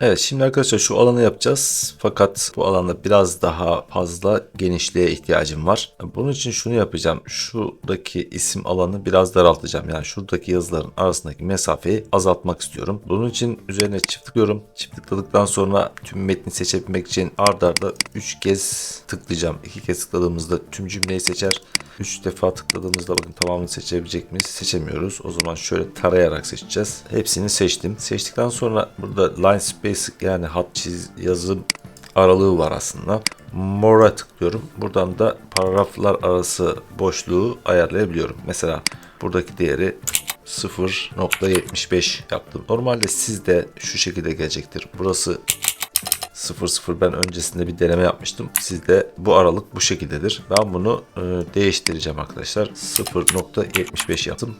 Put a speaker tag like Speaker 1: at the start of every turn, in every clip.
Speaker 1: Evet şimdi arkadaşlar şu alanı yapacağız. Fakat bu alanda biraz daha fazla genişliğe ihtiyacım var. Bunun için şunu yapacağım. Şuradaki isim alanı biraz daraltacağım. Yani şuradaki yazıların arasındaki mesafeyi azaltmak istiyorum. Bunun için üzerine çift tıklıyorum. Çift tıkladıktan sonra tüm metni seçebilmek için ard arda 3 kez tıklayacağım. 2 kez tıkladığımızda tüm cümleyi seçer. 3 defa tıkladığımızda bakın tamamını seçebilecek miyiz? Seçemiyoruz. O zaman şöyle tarayarak seçeceğiz. Hepsini seçtim. Seçtikten sonra burada line space yani hat çiz yazım aralığı var aslında. More'a tıklıyorum. Buradan da paragraflar arası boşluğu ayarlayabiliyorum. Mesela buradaki değeri 0.75 yaptım. Normalde sizde şu şekilde gelecektir. Burası 00 ben öncesinde bir deneme yapmıştım. Sizde bu aralık bu şekildedir. Ben bunu e, değiştireceğim arkadaşlar. 0.75 yaptım.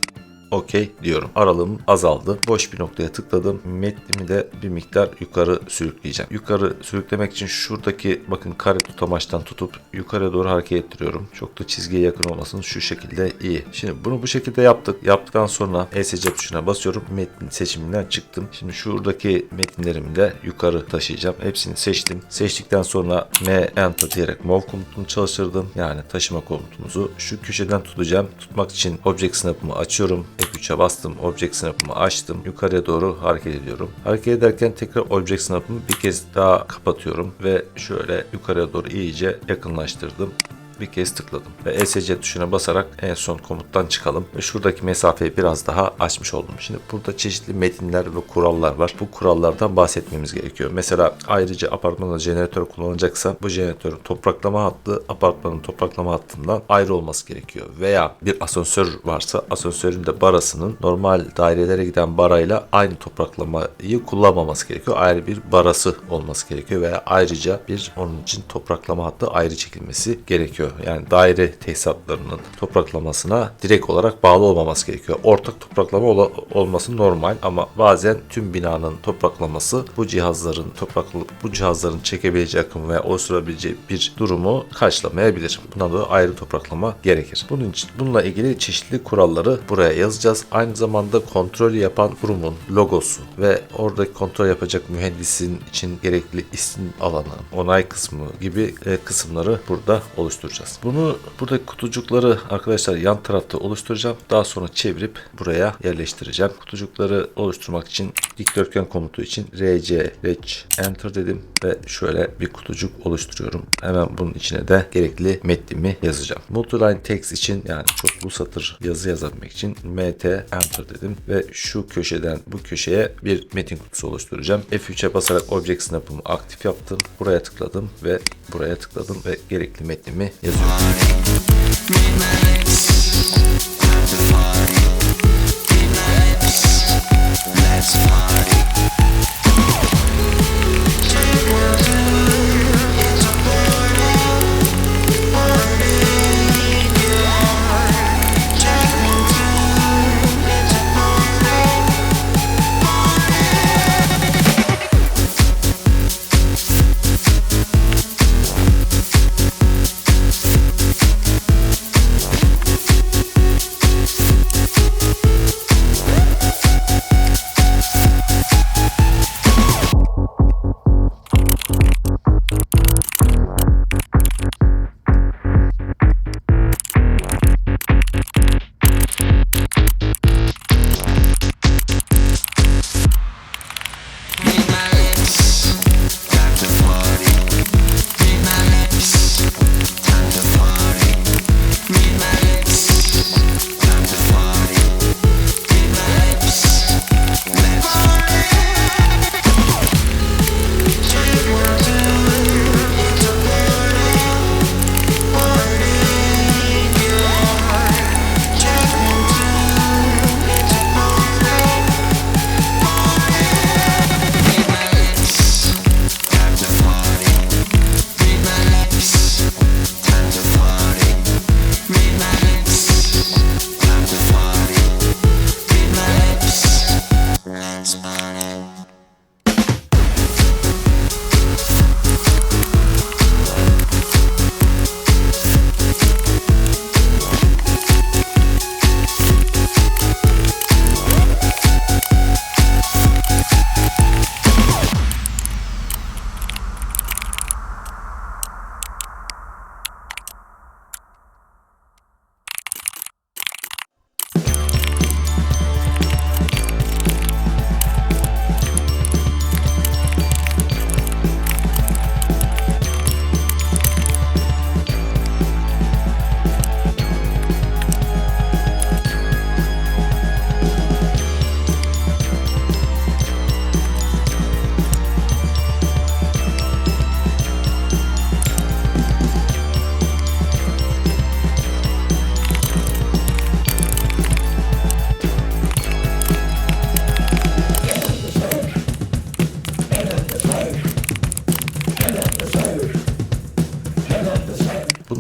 Speaker 1: Okey diyorum. Aralığım azaldı. Boş bir noktaya tıkladım. Metnimi de bir miktar yukarı sürükleyeceğim. Yukarı sürüklemek için şuradaki bakın kare tutamaçtan tutup yukarıya doğru hareket ettiriyorum. Çok da çizgiye yakın olmasın. Şu şekilde iyi. Şimdi bunu bu şekilde yaptık. Yaptıktan sonra ESC tuşuna basıyorum. Metin seçiminden çıktım. Şimdi şuradaki metinlerimi de yukarı taşıyacağım. Hepsini seçtim. Seçtikten sonra M Enter diyerek Move komutunu çalıştırdım. Yani taşıma komutumuzu şu köşeden tutacağım. Tutmak için Object Snap'ımı açıyorum. F3'e bastım. Object Snap'ımı açtım. Yukarıya doğru hareket ediyorum. Hareket ederken tekrar Object Snap'ımı bir kez daha kapatıyorum ve şöyle yukarıya doğru iyice yakınlaştırdım bir kez tıkladım ve ESC tuşuna basarak en son komuttan çıkalım ve şuradaki mesafeyi biraz daha açmış oldum. Şimdi burada çeşitli metinler ve kurallar var. Bu kurallardan bahsetmemiz gerekiyor. Mesela ayrıca apartmanda jeneratör kullanacaksa bu jeneratörün topraklama hattı apartmanın topraklama hattından ayrı olması gerekiyor. Veya bir asansör varsa asansörün de barasının normal dairelere giden barayla aynı topraklamayı kullanmaması gerekiyor. Ayrı bir barası olması gerekiyor veya ayrıca bir onun için topraklama hattı ayrı çekilmesi gerekiyor gerekiyor. Yani daire tesisatlarının topraklamasına direkt olarak bağlı olmaması gerekiyor. Ortak topraklama ola- olması normal ama bazen tüm binanın topraklaması bu cihazların topraklı bu cihazların çekebileceği akım ve oluşturabileceği bir durumu karşılamayabilir. Buna da ayrı topraklama gerekir. Bunun için bununla ilgili çeşitli kuralları buraya yazacağız. Aynı zamanda kontrol yapan kurumun logosu ve oradaki kontrol yapacak mühendisin için gerekli isim alanı, onay kısmı gibi e, kısımları burada oluşturacağız. Bunu buradaki kutucukları arkadaşlar yan tarafta oluşturacağım. Daha sonra çevirip buraya yerleştireceğim. Kutucukları oluşturmak için dikdörtgen komutu için RC, Rec, Enter dedim ve şöyle bir kutucuk oluşturuyorum. Hemen bunun içine de gerekli metnimi yazacağım. Multiline text için yani çoklu satır yazı yazabilmek için MT Enter dedim ve şu köşeden bu köşeye bir metin kutusu oluşturacağım. F3'e basarak Object Snap'ımı aktif yaptım. Buraya tıkladım ve buraya tıkladım ve gerekli metnimi yazıyorum.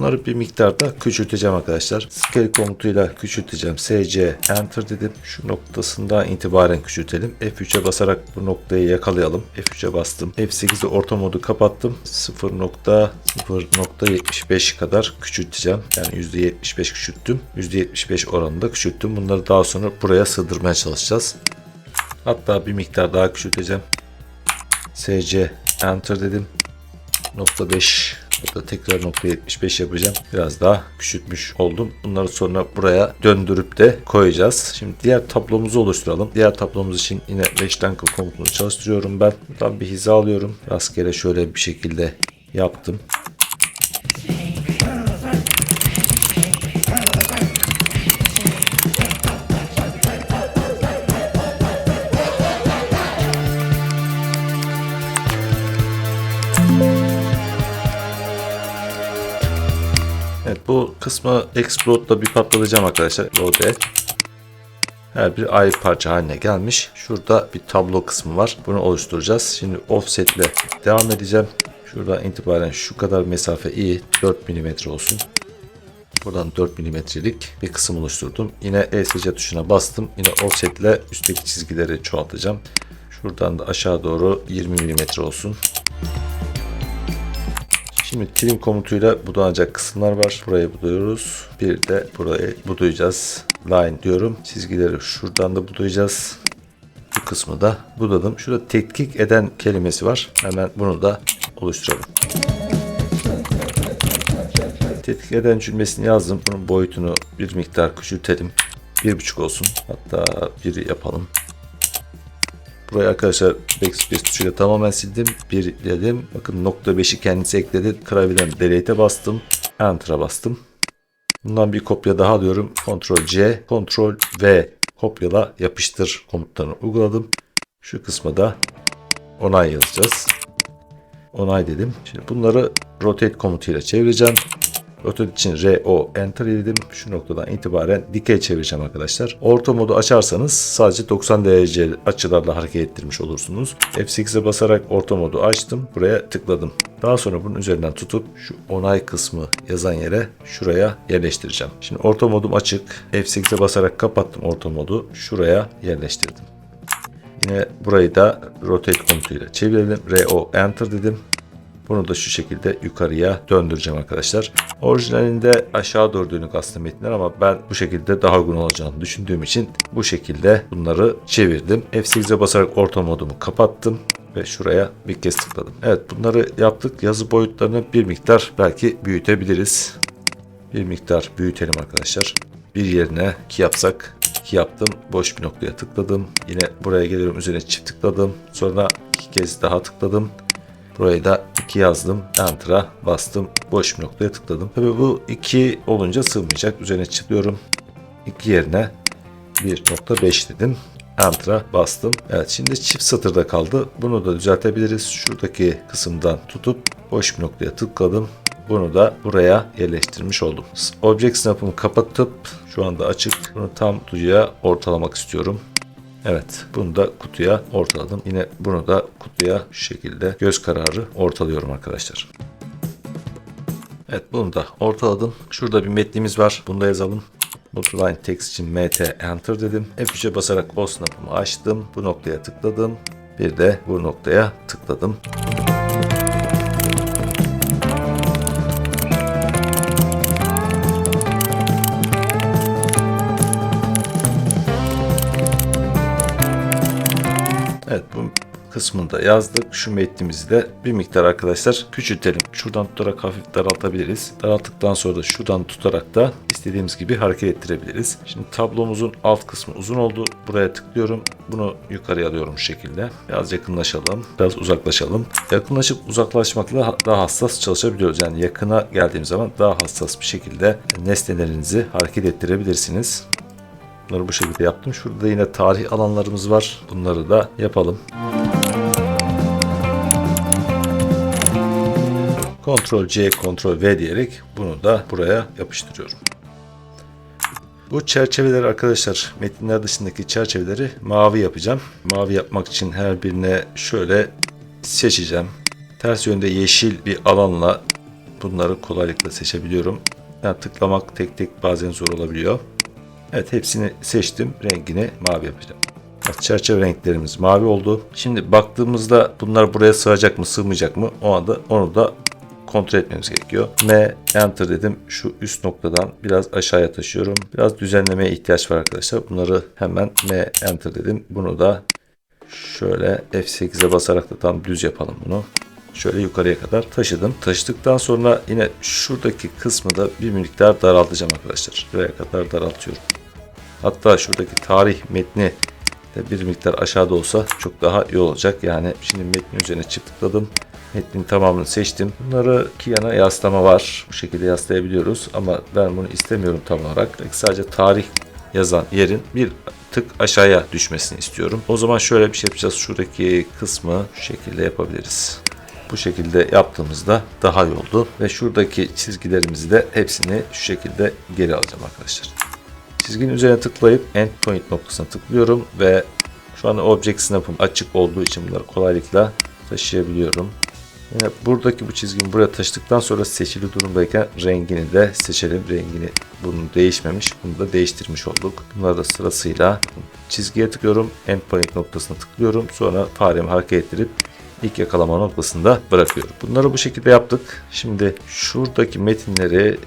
Speaker 1: Bunları bir miktarda küçülteceğim arkadaşlar. Scale komutuyla küçülteceğim. SC Enter dedim. Şu noktasından itibaren küçültelim. F3'e basarak bu noktayı yakalayalım. F3'e bastım. F8'de orta modu kapattım. 0.0.75 kadar küçülteceğim. Yani %75 küçülttüm. %75 oranında küçülttüm. Bunları daha sonra buraya sığdırmaya çalışacağız. Hatta bir miktar daha küçülteceğim. SC Enter dedim. Nokta 5 Burada tekrar nokta 75 yapacağım. Biraz daha küçültmüş oldum. Bunları sonra buraya döndürüp de koyacağız. Şimdi diğer tablomuzu oluşturalım. Diğer tablomuz için yine 5 tankı komutunu çalıştırıyorum ben. Buradan bir hiza alıyorum. Rastgele şöyle bir şekilde yaptım. Kısmı Explode'da bir patlatacağım arkadaşlar. Load et. Her bir ayrı parça haline gelmiş. Şurada bir tablo kısmı var. Bunu oluşturacağız. Şimdi offset ile devam edeceğim. Şuradan itibaren şu kadar mesafe iyi. 4 mm olsun. Buradan 4 mm'lik bir kısım oluşturdum. Yine ESC tuşuna bastım. Yine offset ile üstteki çizgileri çoğaltacağım. Şuradan da aşağı doğru 20 mm olsun. Şimdi trim komutuyla budanacak kısımlar var. Burayı budayıyoruz. Bir de burayı budayacağız. Line diyorum. Çizgileri şuradan da budayacağız. Bu kısmı da budadım. Şurada tetkik eden kelimesi var. Hemen bunu da oluşturalım. Tetkik eden cümlesini yazdım. Bunun boyutunu bir miktar küçültelim. Bir buçuk olsun. Hatta biri yapalım. Burayı arkadaşlar backspace tuşuyla tamamen sildim. Bir dedim. Bakın nokta 5'i kendisi ekledi. Klavyeden delete'e bastım. Enter'a bastım. Bundan bir kopya daha alıyorum. Ctrl C, Ctrl V kopyala yapıştır komutlarını uyguladım. Şu kısma da onay yazacağız. Onay dedim. Şimdi bunları rotate komutuyla çevireceğim. Rotate için RO Enter dedim. Şu noktadan itibaren dikey çevireceğim arkadaşlar. Orta modu açarsanız sadece 90 derece açılarla hareket ettirmiş olursunuz. F8'e basarak orta modu açtım. Buraya tıkladım. Daha sonra bunun üzerinden tutup şu onay kısmı yazan yere şuraya yerleştireceğim. Şimdi orta modum açık. F8'e basarak kapattım orta modu. Şuraya yerleştirdim. Yine burayı da rotate komutuyla çevirelim. RO Enter dedim. Bunu da şu şekilde yukarıya döndüreceğim arkadaşlar. Orijinalinde aşağı doğru dönük aslında metinler ama ben bu şekilde daha uygun olacağını düşündüğüm için bu şekilde bunları çevirdim. F8'e basarak orta modumu kapattım ve şuraya bir kez tıkladım. Evet bunları yaptık. Yazı boyutlarını bir miktar belki büyütebiliriz. Bir miktar büyütelim arkadaşlar. Bir yerine 2 yapsak 2 yaptım. Boş bir noktaya tıkladım. Yine buraya geliyorum. Üzerine çift tıkladım. Sonra iki kez daha tıkladım. Burayı da 2 yazdım. Enter'a bastım. Boş bir noktaya tıkladım. Tabi bu 2 olunca sığmayacak. Üzerine çıkıyorum. 2 yerine 1.5 dedim. Enter'a bastım. Evet şimdi çift satırda kaldı. Bunu da düzeltebiliriz. Şuradaki kısımdan tutup boş bir noktaya tıkladım. Bunu da buraya yerleştirmiş oldum. Object Snap'ımı kapatıp şu anda açık. Bunu tam kutuya ortalamak istiyorum. Evet bunu da kutuya ortaladım. Yine bunu da kutuya şu şekilde göz kararı ortalıyorum arkadaşlar. Evet bunu da ortaladım. Şurada bir metnimiz var. Bunu da yazalım. Multiline text için mt enter dedim. F3'e basarak o snap'ımı açtım. Bu noktaya tıkladım. Bir de bu noktaya tıkladım. Kısmını da yazdık. Şu metnimizi de bir miktar arkadaşlar küçültelim. Şuradan tutarak hafif daraltabiliriz. Daralttıktan sonra da şuradan tutarak da istediğimiz gibi hareket ettirebiliriz. Şimdi tablomuzun alt kısmı uzun oldu. Buraya tıklıyorum. Bunu yukarıya alıyorum şu şekilde. Biraz yakınlaşalım. Biraz uzaklaşalım. Yakınlaşıp uzaklaşmakla daha hassas çalışabiliyoruz. Yani yakına geldiğimiz zaman daha hassas bir şekilde nesnelerinizi hareket ettirebilirsiniz. Bunları bu şekilde yaptım. Şurada yine tarih alanlarımız var. Bunları da yapalım. Ctrl C, Ctrl V diyerek bunu da buraya yapıştırıyorum. Bu çerçeveleri arkadaşlar metinler dışındaki çerçeveleri mavi yapacağım. Mavi yapmak için her birine şöyle seçeceğim. Ters yönde yeşil bir alanla bunları kolaylıkla seçebiliyorum. Yani tıklamak tek tek bazen zor olabiliyor. Evet hepsini seçtim. Rengini mavi yapacağım. Evet, çerçeve renklerimiz mavi oldu. Şimdi baktığımızda bunlar buraya sığacak mı sığmayacak mı o anda onu da kontrol etmemiz gerekiyor. M enter dedim. Şu üst noktadan biraz aşağıya taşıyorum. Biraz düzenlemeye ihtiyaç var arkadaşlar. Bunları hemen M enter dedim. Bunu da şöyle F8'e basarak da tam düz yapalım bunu. Şöyle yukarıya kadar taşıdım. Taşıdıktan sonra yine şuradaki kısmı da bir miktar daraltacağım arkadaşlar. Şuraya kadar daraltıyorum. Hatta şuradaki tarih metni de bir miktar aşağıda olsa çok daha iyi olacak. Yani şimdi metnin üzerine çift tıkladım. Metnin tamamını seçtim. Bunları iki yana yaslama var. Bu şekilde yaslayabiliyoruz ama ben bunu istemiyorum tam olarak. Sadece tarih yazan yerin bir tık aşağıya düşmesini istiyorum. O zaman şöyle bir şey yapacağız. Şuradaki kısmı şu şekilde yapabiliriz. Bu şekilde yaptığımızda daha iyi oldu. Ve şuradaki çizgilerimizi de hepsini şu şekilde geri alacağım arkadaşlar. Çizginin üzerine tıklayıp endpoint noktasına tıklıyorum ve şu an Object Snap'ım açık olduğu için bunları kolaylıkla taşıyabiliyorum. Yine buradaki bu çizgimi buraya taşıdıktan sonra seçili durumdayken rengini de seçelim. Rengini bunun değişmemiş. Bunu da değiştirmiş olduk. Bunları da sırasıyla çizgiye tıklıyorum. Endpoint noktasına tıklıyorum. Sonra faremi hareket ettirip ilk yakalama noktasında bırakıyorum. Bunları bu şekilde yaptık. Şimdi şuradaki metinleri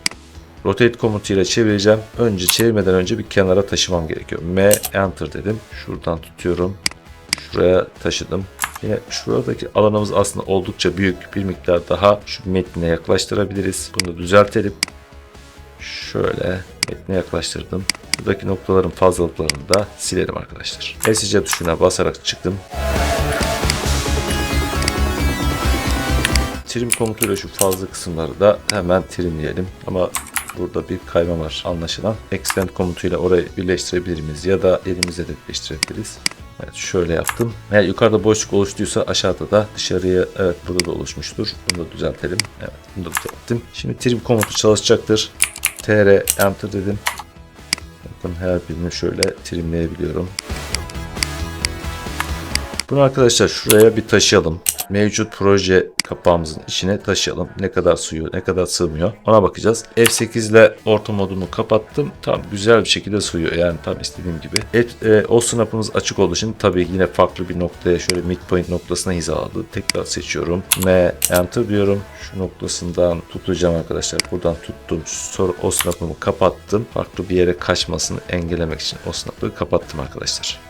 Speaker 1: rotate komutuyla çevireceğim. Önce çevirmeden önce bir kenara taşımam gerekiyor. M enter dedim. Şuradan tutuyorum. Şuraya taşıdım. Yine şuradaki alanımız aslında oldukça büyük. Bir miktar daha şu metnine yaklaştırabiliriz. Bunu da düzeltelim. Şöyle metne yaklaştırdım. Buradaki noktaların fazlalıklarını da silelim arkadaşlar. SC tuşuna basarak çıktım. Trim komutuyla şu fazla kısımları da hemen trimleyelim. Ama burada bir kayma var anlaşılan. Extend komutuyla orayı birleştirebilir miyiz ya da elimizle de birleştirebiliriz. Evet şöyle yaptım. Eğer yukarıda boşluk oluştuysa aşağıda da dışarıya evet burada da oluşmuştur. Bunu da düzeltelim. Evet bunu da düzelttim. Şimdi trim komutu çalışacaktır. tr enter dedim. Bakın her birini şöyle trimleyebiliyorum. Bunu arkadaşlar şuraya bir taşıyalım. Mevcut proje kapağımızın içine taşıyalım. Ne kadar sığıyor, ne kadar sığmıyor. Ona bakacağız. F8 ile orta modumu kapattım. Tam güzel bir şekilde sığıyor. Yani tam istediğim gibi. Et, e, o snap'ımız açık olduğu için tabii yine farklı bir noktaya şöyle midpoint noktasına hizaladı. Tekrar seçiyorum. M enter diyorum. Şu noktasından tutacağım arkadaşlar. Buradan tuttum. Sonra o snap'ımı kapattım. Farklı bir yere kaçmasını engellemek için o snap'ı kapattım arkadaşlar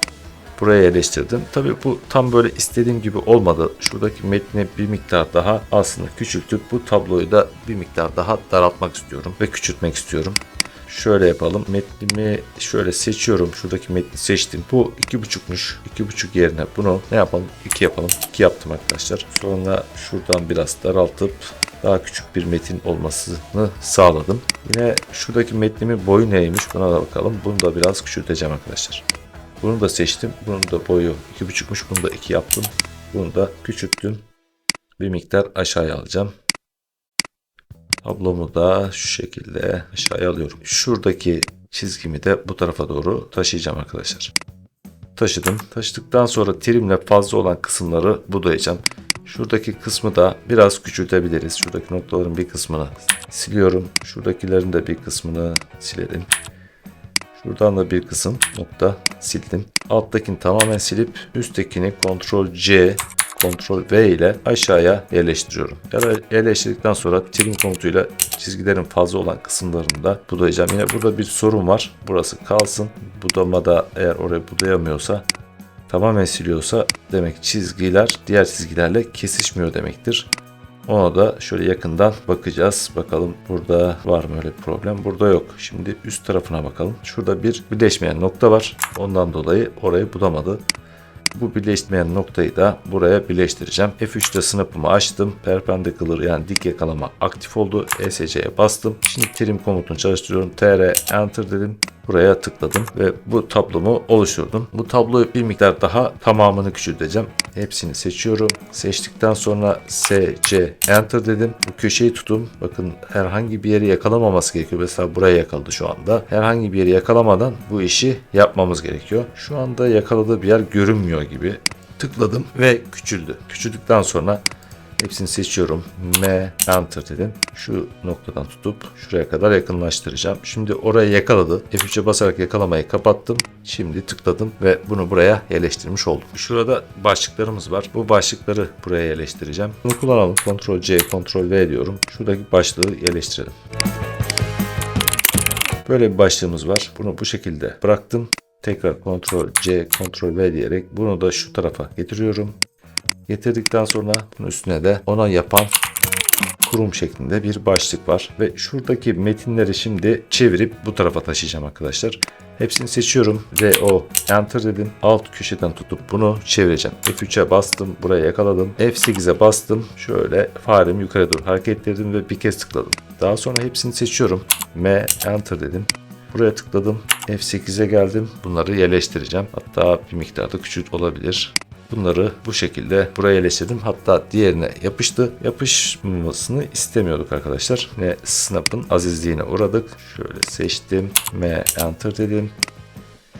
Speaker 1: buraya yerleştirdim. Tabii bu tam böyle istediğim gibi olmadı. Şuradaki metni bir miktar daha aslında küçültüp bu tabloyu da bir miktar daha daraltmak istiyorum ve küçültmek istiyorum. Şöyle yapalım. Metnimi şöyle seçiyorum. Şuradaki metni seçtim. Bu 2.5'muş. 2.5 yerine bunu ne yapalım? 2 yapalım. 2 yaptım arkadaşlar. Sonra şuradan biraz daraltıp daha küçük bir metin olmasını sağladım. Yine şuradaki metnimin boyu neymiş buna da bakalım. Bunu da biraz küçülteceğim arkadaşlar. Bunu da seçtim. Bunun da boyu 2.5'muş. Bunu da 2 yaptım. Bunu da küçülttüm. Bir miktar aşağıya alacağım. Tablomu da şu şekilde aşağıya alıyorum. Şuradaki çizgimi de bu tarafa doğru taşıyacağım arkadaşlar. Taşıdım. Taşıdıktan sonra trimle fazla olan kısımları budayacağım. Şuradaki kısmı da biraz küçültebiliriz. Şuradaki noktaların bir kısmını siliyorum. Şuradakilerin de bir kısmını silelim. Şuradan da bir kısım nokta sildim. Alttakini tamamen silip üsttekini Ctrl C Ctrl V ile aşağıya yerleştiriyorum. Yerleştirdikten sonra trim komutuyla çizgilerin fazla olan kısımlarını da budayacağım. Yine burada bir sorun var. Burası kalsın. Budamada eğer orayı budayamıyorsa tamamen siliyorsa demek çizgiler diğer çizgilerle kesişmiyor demektir. Ona da şöyle yakından bakacağız. Bakalım burada var mı öyle bir problem? Burada yok. Şimdi üst tarafına bakalım. Şurada bir birleşmeyen nokta var. Ondan dolayı orayı bulamadı. Bu birleşmeyen noktayı da buraya birleştireceğim. F3'te snap'ımı açtım. Perpendicular yani dik yakalama aktif oldu. ESC'ye bastım. Şimdi trim komutunu çalıştırıyorum. TR enter dedim buraya tıkladım ve bu tablomu oluşturdum. Bu tabloyu bir miktar daha tamamını küçülteceğim. Hepsini seçiyorum. Seçtikten sonra SC Enter dedim. Bu köşeyi tutum. Bakın herhangi bir yeri yakalamaması gerekiyor. Mesela buraya yakaladı şu anda. Herhangi bir yeri yakalamadan bu işi yapmamız gerekiyor. Şu anda yakaladığı bir yer görünmüyor gibi. Tıkladım ve küçüldü. Küçüldükten sonra hepsini seçiyorum. M enter dedim. Şu noktadan tutup şuraya kadar yakınlaştıracağım. Şimdi orayı yakaladı. F3'e basarak yakalamayı kapattım. Şimdi tıkladım ve bunu buraya yerleştirmiş oldum. Şurada başlıklarımız var. Bu başlıkları buraya yerleştireceğim. Bunu kullanalım. Ctrl C, Ctrl V diyorum. Şuradaki başlığı yerleştirelim. Böyle bir başlığımız var. Bunu bu şekilde bıraktım. Tekrar Ctrl C, Ctrl V diyerek bunu da şu tarafa getiriyorum. Getirdikten sonra bunun üstüne de ona yapan kurum şeklinde bir başlık var. Ve şuradaki metinleri şimdi çevirip bu tarafa taşıyacağım arkadaşlar. Hepsini seçiyorum ve o enter dedim. Alt köşeden tutup bunu çevireceğim. F3'e bastım. Buraya yakaladım. F8'e bastım. Şöyle faremi yukarı doğru hareket ettirdim ve bir kez tıkladım. Daha sonra hepsini seçiyorum. M enter dedim. Buraya tıkladım. F8'e geldim. Bunları yerleştireceğim. Hatta bir miktarda küçük olabilir. Bunları bu şekilde buraya yerleştirdim. Hatta diğerine yapıştı. Yapışmasını istemiyorduk arkadaşlar. Ve Snap'ın azizliğine uğradık. Şöyle seçtim. M enter dedim.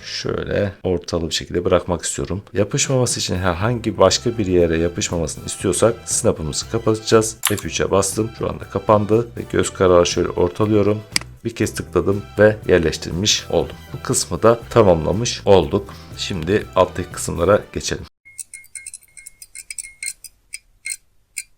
Speaker 1: Şöyle ortalı bir şekilde bırakmak istiyorum. Yapışmaması için herhangi başka bir yere yapışmamasını istiyorsak snap'ımızı kapatacağız. F3'e bastım. Şu anda kapandı ve göz kararı şöyle ortalıyorum. Bir kez tıkladım ve yerleştirmiş oldum. Bu kısmı da tamamlamış olduk. Şimdi alttaki kısımlara geçelim.